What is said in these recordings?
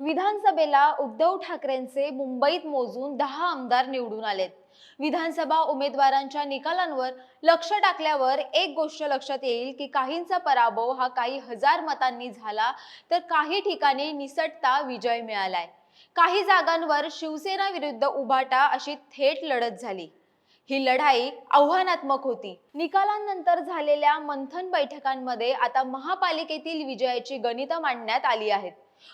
विधानसभेला उद्धव ठाकरेंचे मुंबईत मोजून दहा आमदार निवडून आलेत. विधानसभा उमेदवारांच्या निकालांवर लक्ष टाकल्यावर एक गोष्ट लक्षात येईल की काहींचा पराभव हा काही हजार मतांनी झाला तर काही ठिकाणी निसटता विजय मिळालाय. काही जागांवर शिवसेना विरुद्ध उभाटा अशी थेट लढत झाली. ही लढाई आव्हानात्मक होती. निकालांनंतर झालेल्या मंथन बैठकांमध्ये आता महापालिकेतील विजयाची गणितं मांडण्यात आली आहेत.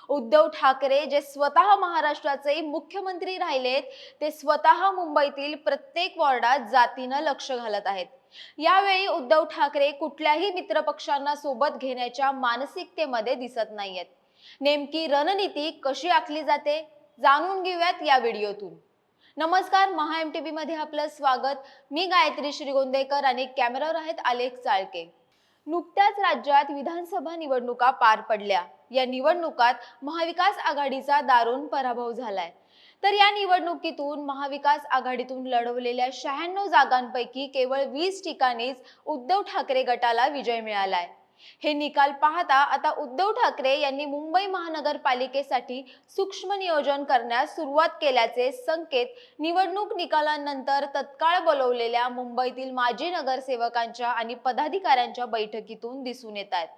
उद्धव ठाकरे जे स्वतः महाराष्ट्राचे मुख्यमंत्री राहिलेत ते स्वतः मुंबईतील प्रत्येक वॉर्डात जातीनं लक्ष घालत आहेत. यावेळी उद्धव ठाकरे कुठल्याही मित्रपक्षांना सोबत घेण्याच्या मानसिकतेमध्ये दिसत नाहीयेत. नेमकी रणनीती कशी आखली जाते जाणून घेऊयात या व्हिडिओतून. नमस्कार महा एम टी मध्ये आपलं स्वागत. मी गायत्री श्रीगोंदेकर आणि कॅमेरावर आहेत आलेख चाळके. नुकत्याच राज्यात विधानसभा निवडणुका पार पडल्या. या निवडणुकात महाविकास आघाडीचा दारुण पराभव झालाय. तर या निवडणुकीतून महाविकास आघाडीतून लढवलेल्या शहाण्णव जागांपैकी केवळ वीस ठिकाणीच उद्धव ठाकरे गटाला विजय मिळालाय. हे निकाल पाहता आता उद्धव ठाकरे यांनी मुंबई महानगरपालिकेसाठी सूक्ष्म नियोजन करण्यास सुरुवात केल्याचे संकेत निवडणूक निकालानंतर तत्काळ बोलवलेल्या मुंबईतील माजी नगरसेवकांच्या आणि पदाधिकाऱ्यांच्या बैठकीतून दिसून येत आहेत.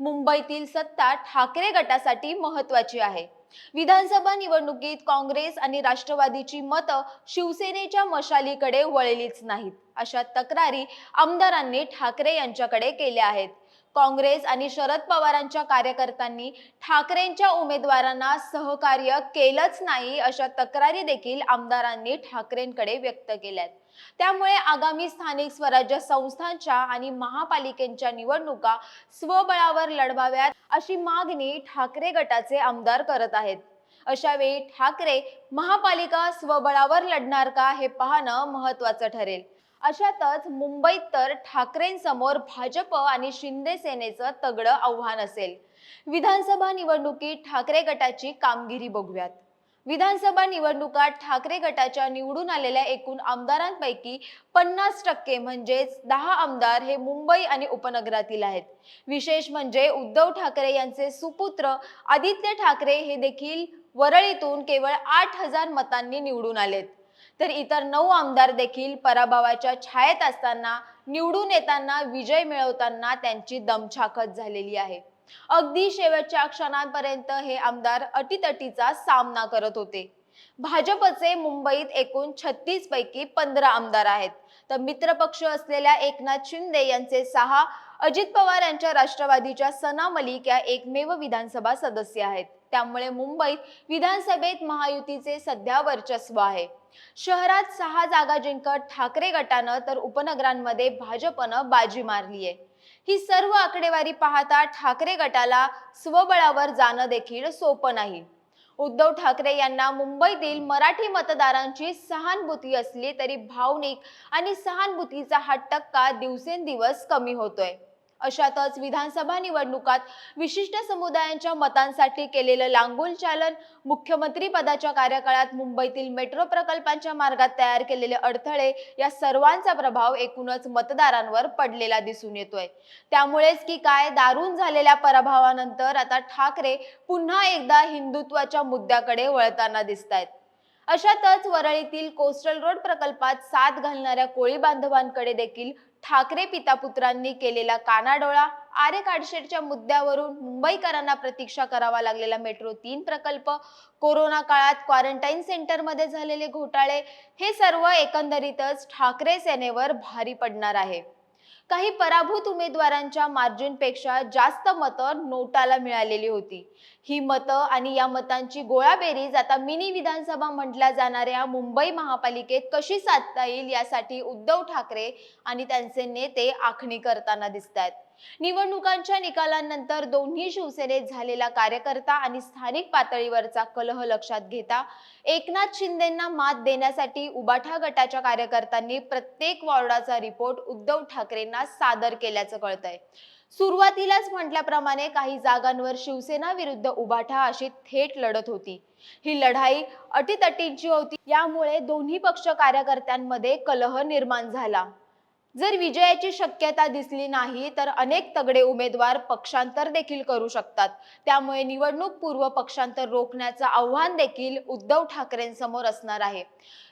मुंबईतील सत्ता ठाकरे गटासाठी महत्वाची आहे. विधानसभा निवडणुकीत काँग्रेस आणि राष्ट्रवादीची मतं शिवसेनेच्या मशालीकडे वळलीच नाहीत अशा तक्रारी आमदारांनी ठाकरे यांच्याकडे केल्या आहेत. काँग्रेस आणि शरद पवारांच्या कार्यकर्त्यांनी ठाकरेंच्या उमेदवारांना सहकार्य केलंच नाही अशा तक्रारी देखील आमदारांनी ठाकरेंकडे व्यक्त केल्यात. त्यामुळे आगामी स्थानिक स्वराज्य संस्थांच्या आणि महापालिकेच्या निवडणुका स्वबळावर लढवाव्यात अशी मागणी ठाकरे गटाचे आमदार करत आहेत. अशा वेळी ठाकरे महापालिका स्वबळावर लढणार का हे पाहणं महत्वाचं ठरेल. अशातच मुंबईत तर ठाकरेंसमोर भाजप आणि शिंदे सेनेचं तगडं आव्हान असेल. विधानसभा निवडणुकीत ठाकरे गटाची कामगिरी बघूयात. विधानसभा निवडणुकात ठाकरे गटाच्या निवडून आलेल्या एकूण आमदारांपैकी पन्नास टक्के म्हणजेच दहा आमदार हे मुंबई आणि उपनगरातील आहेत. विशेष म्हणजे उद्धव ठाकरे यांचे सुपुत्र आदित्य ठाकरे हे देखील वरळीतून केवळ आठ हजार मतांनी निवडून आलेत. तर इतर नऊ आमदार देखील पराभवाच्या छायेत असताना निवडून येताना विजय मिळवताना त्यांची दमछाकत झालेली आहे. अगदी शेवटच्या क्षणांपर्यंत हे आमदार अटीतटीचा सामना करत होते. भाजपचे मुंबईत एकूण छत्तीस पैकी पंधरा आमदार आहेत. तर मित्रपक्ष असलेल्या एकनाथ शिंदे यांचे सहा अजित पवार यांच्या राष्ट्रवादीच्या सना मलिक या एकमेव विधानसभा सदस्य आहेत. त्यामुळे मुंबईत विधानसभेत महायुतीचे सध्या वर्चस्व आहे. शहरात सहा जागा जिंकत ठाकरे गटानं तर उपनगरांमध्ये भाजपनं बाजी मारली आहे. ही सर्व आकडेवारी पाहता ठाकरे गटाला स्वबळावर जाणं देखील सोपं नाही. उद्धव ठाकरे यांना मुंबईतील मराठी मतदारांची सहानुभूती असली तरी भावनिक आणि सहानुभूतीचा हा टक्का दिवसेंदिवस कमी होतोय. अशातच विधानसभा निवडणुकात विशिष्ट समुदायांच्या मतांसाठी केलेलं लांगोल चालन मुख्यमंत्री पदाच्या कार्यकाळात मुंबईतील मेट्रो प्रकल्पांच्या मार्गात तयार केलेले अडथळे या सर्वांचा प्रभाव एकूणच मतदारांवर पडलेला दिसून येतोय. त्यामुळेच की काय दारून झालेल्या पराभवानंतर आता ठाकरे पुन्हा एकदा हिंदुत्वाच्या मुद्द्याकडे वळताना दिसत आहेत अशातच वरळीतील कोस्टल रोड प्रकल्पात साथ घालणाऱ्या कोळी बांधवांकडे देखील ठाकरे पितापुत्रांनी केलेला कानाडोळा आरे काडशेडच्या मुद्द्यावरून मुंबईकरांना प्रतीक्षा करावा लागलेला मेट्रो तीन प्रकल्प कोरोना काळात क्वारंटाईन सेंटरमध्ये झालेले घोटाळे हे सर्व एकंदरीतच ठाकरे सेनेवर भारी पडणार आहे. काही पराभूत उमेदवारांच्या मार्जिनपेक्षा जास्त मतं नोटाला मिळालेली होती. ही मतं आणि या मतांची गोळाबेरीज आता मिनी विधानसभा म्हटल्या जाणाऱ्या मुंबई महापालिकेत कशी साधता येईल यासाठी उद्धव ठाकरे आणि त्यांचे नेते आखणी करताना दिसत आहेत निवडणुकांच्या निकालानंतर दोन्ही शिवसेनेत झालेला कार्यकर्ता आणि स्थानिक पातळीवरचा कलह लक्षात घेता एकनाथ शिंदेंना मात देण्यासाठी उबाठा गटाच्या कार्यकर्त्यांनी प्रत्येक वॉर्डाचा रिपोर्ट उद्धव ठाकरेंना सादर केल्याचं कळतंय. सुरुवातीलाच म्हटल्याप्रमाणे काही जागांवर शिवसेना विरुद्ध उबाठा अशी थेट लढत होती. ही लढाई अटीतटींची होती. यामुळे दोन्ही पक्ष कार्यकर्त्यांमध्ये कलह निर्माण झाला. जर विजयाची शक्यता दिसली नाही तर अनेक तगडे उमेदवार पक्षांतर देखील करू शकतात. त्यामुळे निवडणूक पूर्व पक्षांतर रोखण्याचं आव्हान देखील उद्धव ठाकरेंसमोर असणार आहे.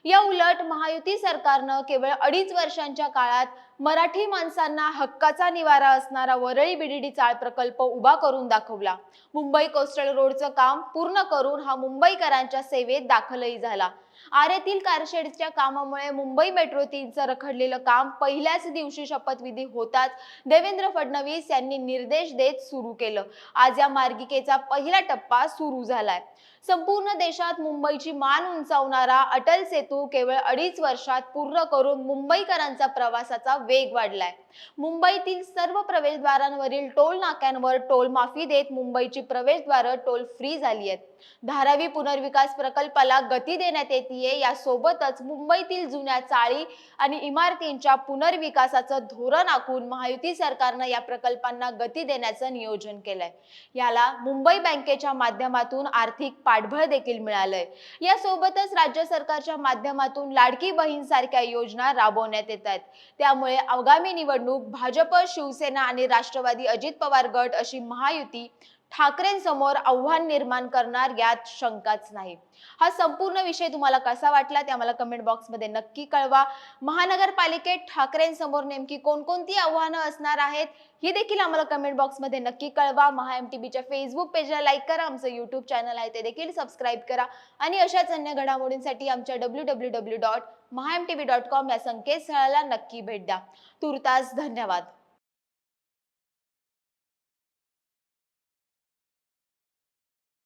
या उलट महायुती सरकारनं केवळ अडीच वर्षांच्या काळात मराठी माणसांना हक्काचा निवारा असणारा वरळी बीडीडी चाळ प्रकल्प उभा करून दाखवला. मुंबई कोस्टल रोडचं काम पूर्ण करून हा मुंबईकरांच्या सेवेत दाखलही झाला. आरेतील कारशेडच्या कामामुळे मुंबई मेट्रो तीनचं रखडलेलं काम पहिल्याच दिवशी शपथविधी होताच देवेंद्र फडणवीस यांनी निर्देश देत सुरू केलं. आज या मार्गिकेचा पहिला टप्पा सुरू झालाय. संपूर्ण देशात मुंबईची मान उंचावणारा अटल सेतू केवळ अडीच वर्षात पूर्ण करून मुंबईकरांचा प्रवासाचा वेग वाढलाय. मुंबईतील सर्व प्रवेशद्वारांवरील टोल नाक्यांवर टोल माफी देत मुंबईची प्रवेशद्वारं टोल फ्री झाली आहेत. धारावी पुनर्विकास प्रकल्पाला गती देण्यात येते यासोबतच मुंबईतील जुन्या चाळी आणि इमारतींच्या पुनर्विकासाचं धोरण आखून महायुती सरकारनं या प्रकल्पांना गती देण्याचं नियोजन केलंय. याला मुंबई बँकेच्या माध्यमातून आर्थिक पाठबळ देखील मिळालंय. यासोबतच राज्य सरकारच्या माध्यमातून लाडकी बहीण सारख्या योजना राबवण्यात येत आहेत. त्यामुळे आगामी निवडणूक निवडणूक भाजप शिवसेना आणि राष्ट्रवादी अजित पवार गट अशी महायुती ठाकरेंसमोर आव्हान निर्माण करणार यात शंकाच नाही. हा संपूर्ण विषय तुम्हाला कसा वाटला ते आम्हाला कमेंट बॉक्समध्ये नक्की कळवा. महानगरपालिकेत ठाकरेंसमोर नेमकी कोणकोणती आव्हानं असणार आहेत ही देखील आम्हाला कमेंट बॉक्समध्ये नक्की कळवा. महा एम टी बीच्या फेसबुक पेजला लाईक करा आमचं यूट्यूब चॅनल आहे ते देखील सबस्क्राईब करा. आणि अशाच अन्य घडामोडींसाठी आमच्या W W W dot Maha M T B dot com या संकेतस्थळाला नक्की भेट द्या. तुर्तास धन्यवाद.